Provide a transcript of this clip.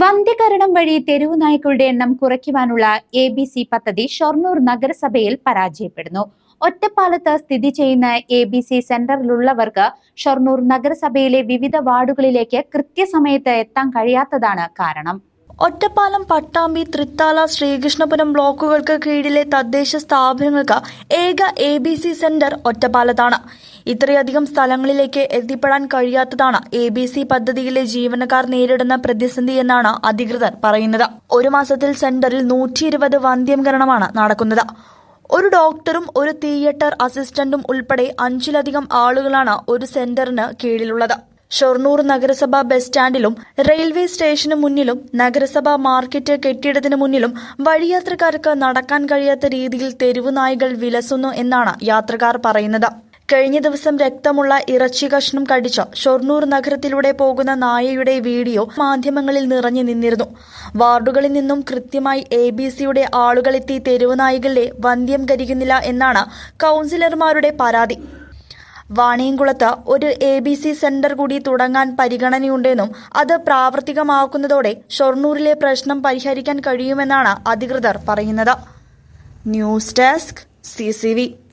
വന്ധ്യകരണം വഴി തെരുവു നായ്ക്കളുടെ എണ്ണം കുറയ്ക്കുവാനുള്ള എ ബി സി പദ്ധതി ഷൊർണൂർ നഗരസഭയിൽ പരാജയപ്പെടുന്നു. ഒറ്റപ്പാലത്ത് സ്ഥിതി ചെയ്യുന്ന എ ബി സി സെന്ററിലുള്ളവർക്ക് ഷൊർണൂർ നഗരസഭയിലെ വിവിധ വാർഡുകളിലേക്ക് കൃത്യസമയത്ത് എത്താൻ കഴിയാത്തതാണ് കാരണം. ഒറ്റപ്പാലം പട്ടാമ്പി തൃത്താല ശ്രീകൃഷ്ണപുരം ബ്ലോക്കുകൾക്ക് കീഴിലെ തദ്ദേശ സ്ഥാപനങ്ങൾക്ക് ഏക എ ബി സി സെന്റർ ഒറ്റപ്പാലത്താണ്. ഇത്രയധികം സ്ഥലങ്ങളിലേക്ക് എത്തിപ്പെടാൻ കഴിയാത്തതാണ് എ ബി സി പദ്ധതിയിലെ ജീവനക്കാർ നേരിടുന്ന പ്രതിസന്ധി എന്നാണ് അധികൃതർ പറയുന്നത്. ഒരു മാസത്തിൽ സെന്ററിൽ നൂറ്റി ഇരുപത് വന്ധ്യംകരണമാണ് നടക്കുന്നത്. ഒരു ഡോക്ടറും ഒരു തിയേറ്റർ അസിസ്റ്റന്റും ഉൾപ്പെടെ അഞ്ചിലധികം ആളുകളാണ് ഒരു സെന്ററിന് കീഴിലുള്ളത്. ഷൊർണൂർ നഗരസഭാ ബസ് സ്റ്റാൻഡിലും റെയിൽവേ സ്റ്റേഷന് മുന്നിലും നഗരസഭാ മാർക്കറ്റ് കെട്ടിടത്തിന് മുന്നിലും വഴിയാത്രക്കാർക്ക് നടക്കാൻ കഴിയാത്ത രീതിയിൽ തെരുവു നായ്കൾ വിലസുന്നു എന്നാണ് യാത്രക്കാർ പറയുന്നത്. കഴിഞ്ഞ ദിവസം രക്തമുള്ള ഇറച്ചി കഷ്ണം കടിച്ച ഷൊർണൂർ നഗരത്തിലൂടെ പോകുന്ന നായയുടെ വീഡിയോ മാധ്യമങ്ങളിൽ നിറഞ്ഞു നിന്നിരുന്നു. വാർഡുകളിൽ നിന്നും കൃത്യമായി എ ബി സിയുടെ ആളുകളെത്തി തെരുവു നായകളെ വന്ധ്യം കരിക്കുന്നില്ല എന്നാണ് കൌൺസിലർമാരുടെ പരാതി. വാണിയംകുളത്ത് ഒരു എ ബി സി സെന്റർ കൂടി തുടങ്ങാൻ പരിഗണനയുണ്ടെന്നും അത് പ്രാവർത്തികമാക്കുന്നതോടെ ഷൊർണൂരിലെ പ്രശ്നം പരിഹരിക്കാൻ കഴിയുമെന്നാണ് അധികൃതർ പറയുന്നത്. News desk C